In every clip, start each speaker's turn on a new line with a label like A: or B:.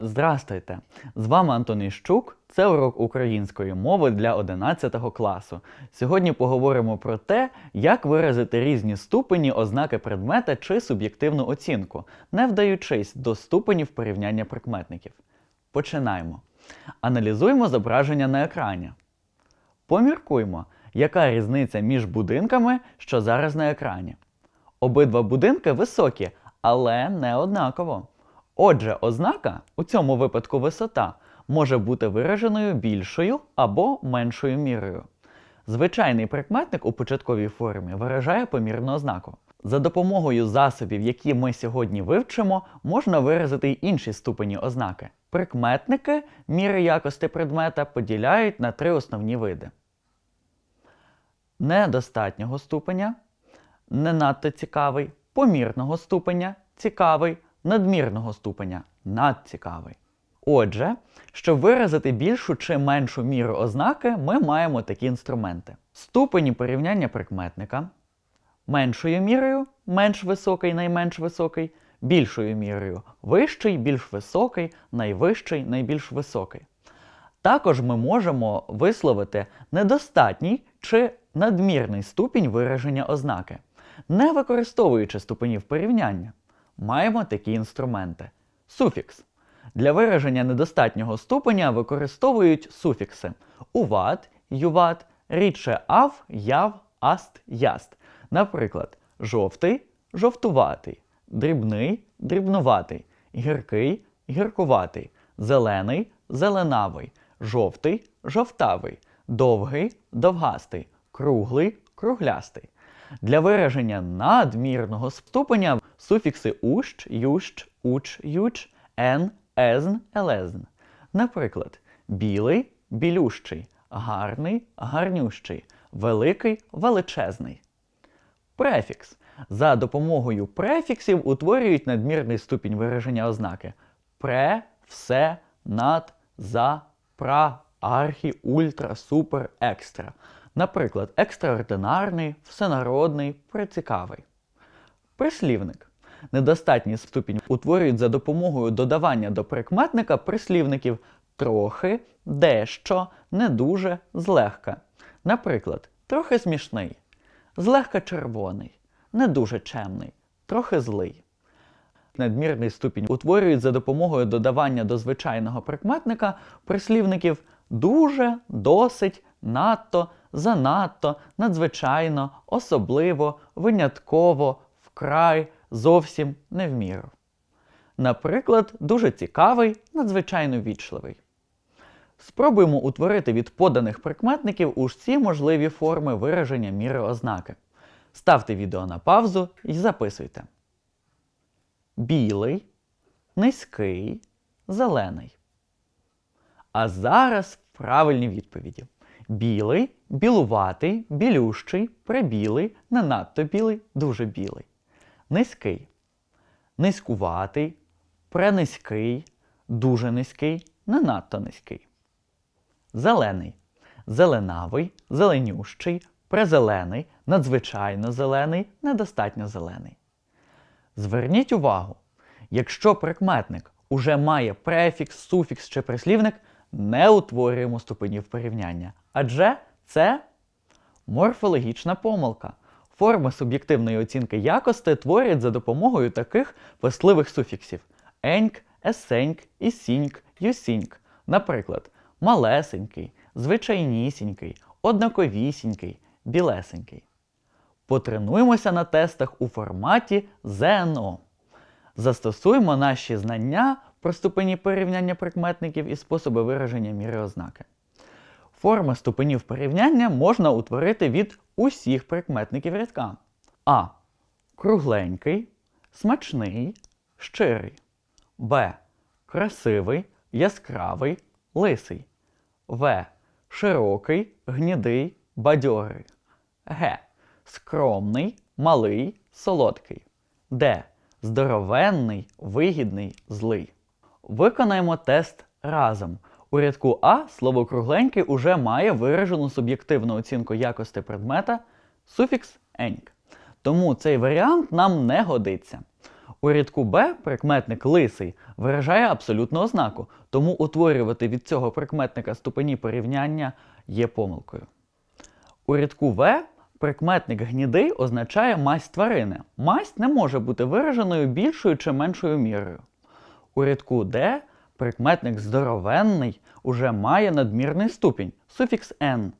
A: Здрастуйте! З вами Антон Іщук. Це урок української мови для 11 класу. Сьогодні поговоримо про те, як виразити різні ступені ознаки предмета чи суб'єктивну оцінку, не вдаючись до ступенів порівняння прикметників. Починаємо. Аналізуємо зображення на екрані. Поміркуймо, яка різниця між будинками, що зараз на екрані. Обидва будинки високі, але не однаково. Отже, ознака, у цьому випадку висота, може бути вираженою більшою або меншою мірою. Звичайний прикметник у початковій формі виражає помірну ознаку. За допомогою засобів, які ми сьогодні вивчимо, можна виразити й інші ступені ознаки. Прикметники міри якості предмета поділяють на три основні види: недостатнього ступеня, не надто цікавий, помірного ступеня, цікавий, надмірного ступеня, надцікавий. Отже, щоб виразити більшу чи меншу міру ознаки, ми маємо такі інструменти: ступені порівняння прикметника, меншою мірою менш високий, найменш високий, більшою мірою вищий, більш високий, найвищий, найбільш високий. Також ми можемо висловити недостатній чи надмірний ступінь вираження ознаки, не використовуючи ступенів порівняння. Маємо такі інструменти. Суфікс. Для вираження недостатнього ступеня використовують суфікси уват, юват, рідше ав, яв, аст, яст. Наприклад, жовтий жовтуватий, дрібний дрібнуватий, гіркий гіркуватий, зелений зеленавий, жовтий жовтавий, довгий довгастий, круглий круглястий. Для вираження надмірного ступеня суфікси ущ, ющ, уч, юч, ен, езн, елезн. Наприклад, білий білющий, гарний гарнющий, великий величезний. Префікс. За допомогою префіксів утворюють надмірний ступінь вираження ознаки пре, все, над, за, пра, архі, ультра, супер, екстра. Наприклад, екстраординарний, всенародний, прецікавий. Прислівник. Недостатній ступінь утворюють за допомогою додавання до прикметника прислівників трохи, дещо, не дуже, злегка. Наприклад, трохи смішний, злегка червоний, не дуже чемний, трохи злий. Надмірний ступінь утворюють за допомогою додавання до звичайного прикметника прислівників дуже, досить, надто, занадто, надзвичайно, особливо, винятково, вкрай, зовсім не в міру. Наприклад, дуже цікавий, надзвичайно вічливий. Спробуємо утворити від поданих прикметників усі можливі форми вираження міри ознаки. Ставте відео на паузу і записуйте. Білий, низький, зелений. А зараз правильні відповіді. Білий, білуватий, білющий, прибілий, не надто білий, дуже білий. Низький. Низькуватий, пренизький, дуже низький, не надто низький. Зелений. Зеленавий, зеленющий, презелений, надзвичайно зелений, недостатньо зелений. Зверніть увагу, якщо прикметник уже має префікс, суфікс чи прислівник, не утворюємо ступенів порівняння. Адже це морфологічна помилка. Форми суб'єктивної оцінки якості творять за допомогою таких писливих суфіксів еньк, есеньк, ісіньк, юсіньк. Наприклад, малесенький, звичайнісінький, однаковісінький, білесенький. Потренуємося на тестах у форматі ЗНО. Застосуємо наші знання про ступені порівняння прикметників і способи вираження міри ознаки. Форми ступенів порівняння можна утворити від усіх прикметників рядка. А. Кругленький, смачний, щирий. Б. Красивий, яскравий, лисий. В. Широкий, гнідий, бадьорий. Г. Скромний, малий, солодкий. Д. Здоровенний, вигідний, злий. Виконаємо тест разом. У рядку А слово кругленький уже має виражену суб'єктивну оцінку якості предмета суфікс еньк. Тому цей варіант нам не годиться. У рядку Б прикметник лисий виражає абсолютну ознаку, тому утворювати від цього прикметника ступені порівняння є помилкою. У рядку В прикметник гнідий означає масть тварини. Масть не може бути вираженою більшою чи меншою мірою. У рядку Д прикметник здоровенний уже має надмірний ступінь, суфікс «н».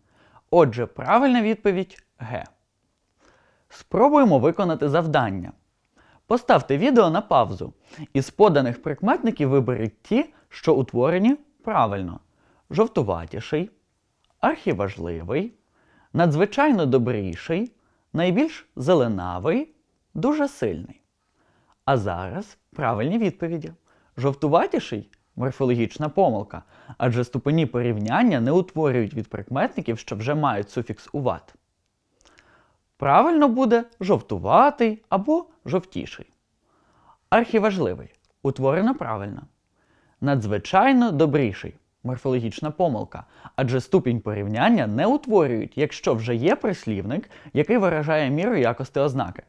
A: Отже, правильна відповідь Г. Спробуємо виконати завдання. Поставте відео на паузу. Із поданих прикметників виберіть ті, що утворені правильно: жовтуватіший, архіважливий, надзвичайно добріший, найбільш зеленавий, дуже сильний. А зараз правильні відповіді. Жовтуватіший морфологічна помилка, адже ступені порівняння не утворюють від прикметників, що вже мають суфікс уват. Правильно буде жовтуватий або жовтіший. Архіважливий утворено правильно. Надзвичайно добріший морфологічна помилка, адже ступінь порівняння не утворюють, якщо вже є прислівник, який виражає міру якості ознаки.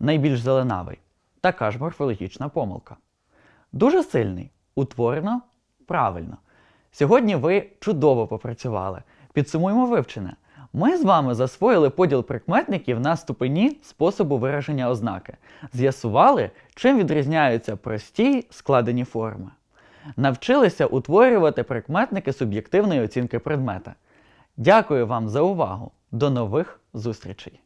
A: Найбільш зеленавий така ж морфологічна помилка. Дуже сильний утворено правильно. Сьогодні ви чудово попрацювали. Підсумуємо вивчене. Ми з вами засвоїли поділ прикметників на ступені способу вираження ознаки. З'ясували, чим відрізняються прості складені форми. Навчилися утворювати прикметники суб'єктивної оцінки предмета. Дякую вам за увагу. До нових зустрічей!